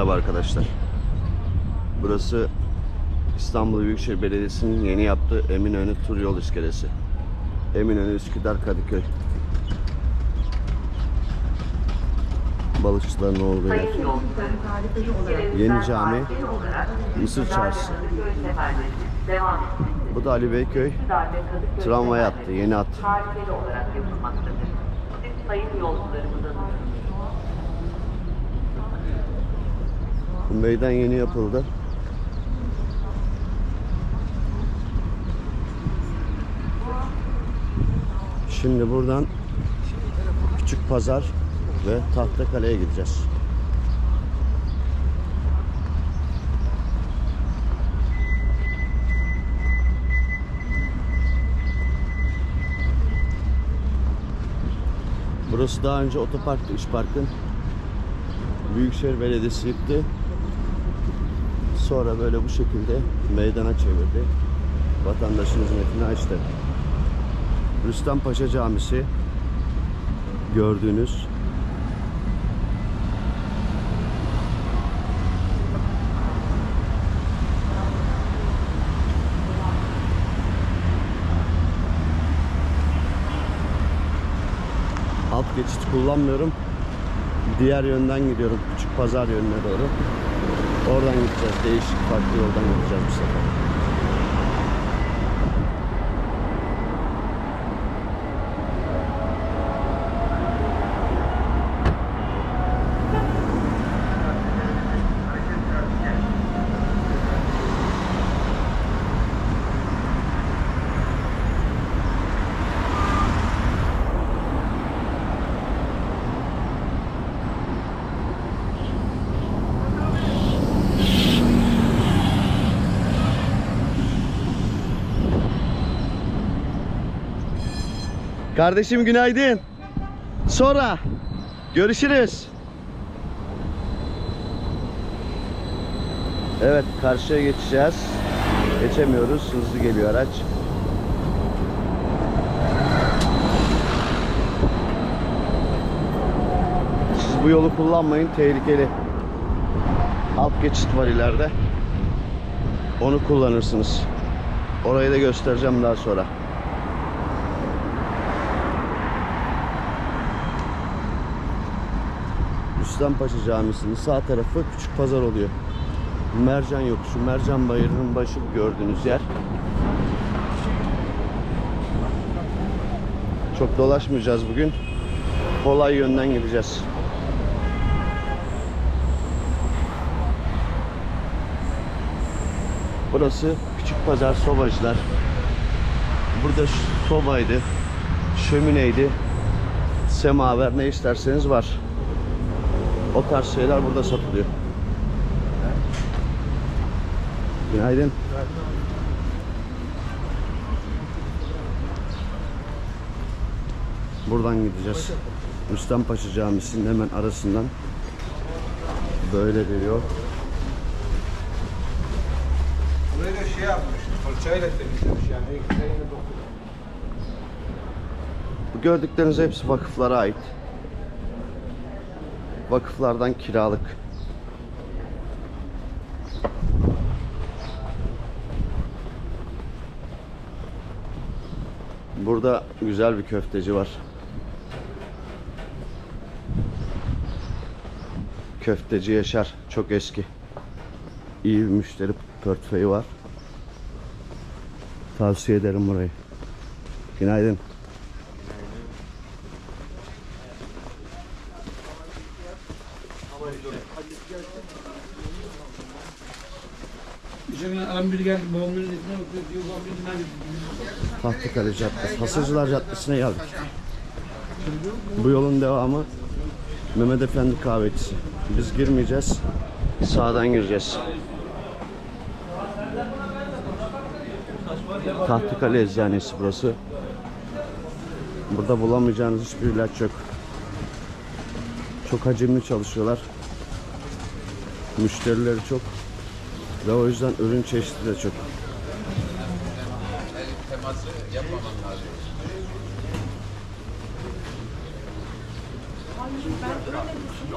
Merhaba arkadaşlar. Burası İstanbul Büyükşehir Belediyesi'nin yeni yaptığı Eminönü Tur Yol İskelesi. Eminönü Üsküdar Kadıköy. Balıkçıların olduğu yer. Yeni cami, Mısır Çarşısı. Bu da Ali Beyköy. Tramvay hattı, yeni. Siz sayın yolcularımızın Bu meydan yeni yapıldı. Şimdi buradan Küçük Pazar ve Tahtakale'ye gideceğiz. Burası daha önce otoparktı, iş parkın. Büyükşehir Belediyesi yıktı. Sonra böyle bu şekilde meydana çevirdi. Vatandaşın hizmetine açtı. Rüstem Paşa Camisi gördüğünüz alt geçit kullanmıyorum. Diğer yönden gidiyorum. Küçük pazar yönüne doğru. Oradan gideceğiz. Değişik farklı yoldan gideceğiz bu sefer. Kardeşim günaydın. Sonra görüşürüz. Evet karşıya geçeceğiz. Geçemiyoruz. Hızlı geliyor araç. Siz bu yolu kullanmayın. Tehlikeli. Alt geçit var ileride. Onu kullanırsınız. Orayı da göstereceğim daha sonra. Rüstempaşa Camisi'nin sağ tarafı küçük pazar oluyor. Mercan yok. Şu Mercan Bayırı'nın başı gördüğünüz yer. Çok dolaşmayacağız bugün. Kolay yönden gideceğiz. Burası Küçük Pazar Sobacılar. Burada sobaydı, şömineydi, semaver ne isterseniz var. O tarz şeyler burada satılıyor. Günaydın. Buradan gideceğiz. Rüstempaşa Camisi'nin hemen arasından böyle bir yol. Burayı da şey yapmış, fırçayla temizlemiş yani. Bu gördükleriniz hepsi vakıflara ait. Vakıflardan kiralık. Burada güzel bir köfteci var. Köfteci Yaşar. Çok eski. İyi bir müşteri portföyü var. Tavsiye ederim burayı. Günaydın. Tahtakale Caddesi, Hasırcılar Caddesi'ne geldik. Bu yolun devamı Mehmet Efendi kahvecisi. Biz girmeyeceğiz. Sağdan gireceğiz. Tahtakale Eczanesi burası. Burada bulamayacağınız hiçbir ilaç yok. Çok hacimli çalışıyorlar. Müşterileri çok. Ve o yüzden ürün çeşidi de çok.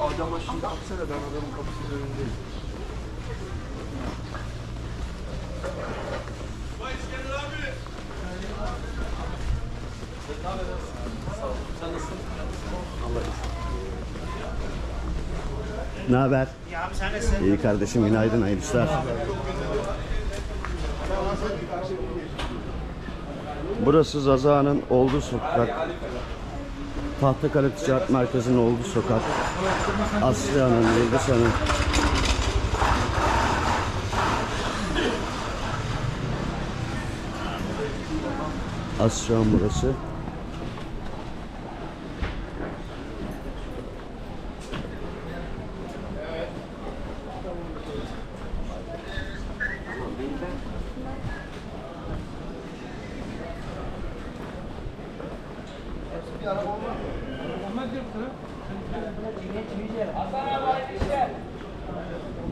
Adama şimdi atsana ben adamın kapısının önündeyim. Ne haber? İyi kardeşim günaydın hayırlı. Burası Zaza'nın olduğu sokak. Tahtakale Ticaret Merkezi'nin olduğu sokak. Asya'nın, Yıldızhan'ın. Asya'nın burası.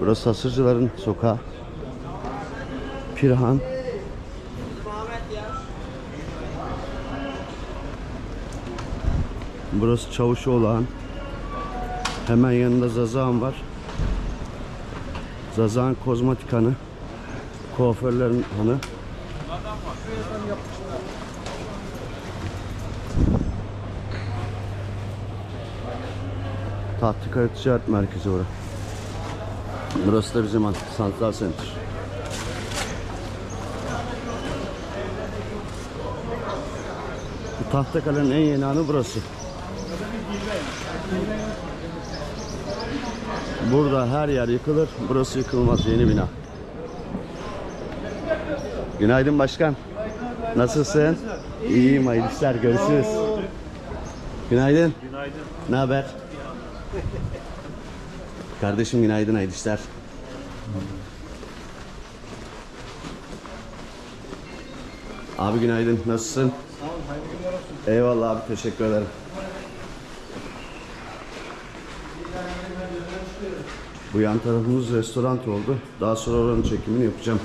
Burası Hasırcıların sokağı. Pirhan. Burası Çavuşoğlan. Hemen yanında Zazan var. Zazan kozmetik hanı. Kuaförlerin hanı. Tahtakale Ticaret Merkezi orası. Burası da bizim Santral Center. Tahtakale'nin en yeni anı burası. Burada her yer yıkılır, burası yıkılmaz yeni bina. Günaydın başkan. Nasılsın? İyiyim, hayırlı işler. Görüşürüz. Günaydın. Günaydın. Ne haber? Kardeşim günaydın, hayırlı. Abi günaydın, nasılsın? Sağ olun hayırlı günler olsun. Eyvallah abi, teşekkür ederim. Bu yan tarafımız restoran oldu. Daha sonra oranın çekimini yapacağım.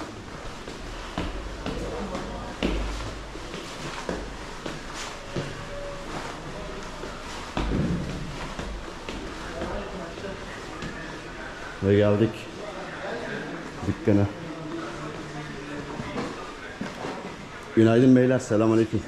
Ve geldik dükkana. Günaydın beyler, selamünaleyküm.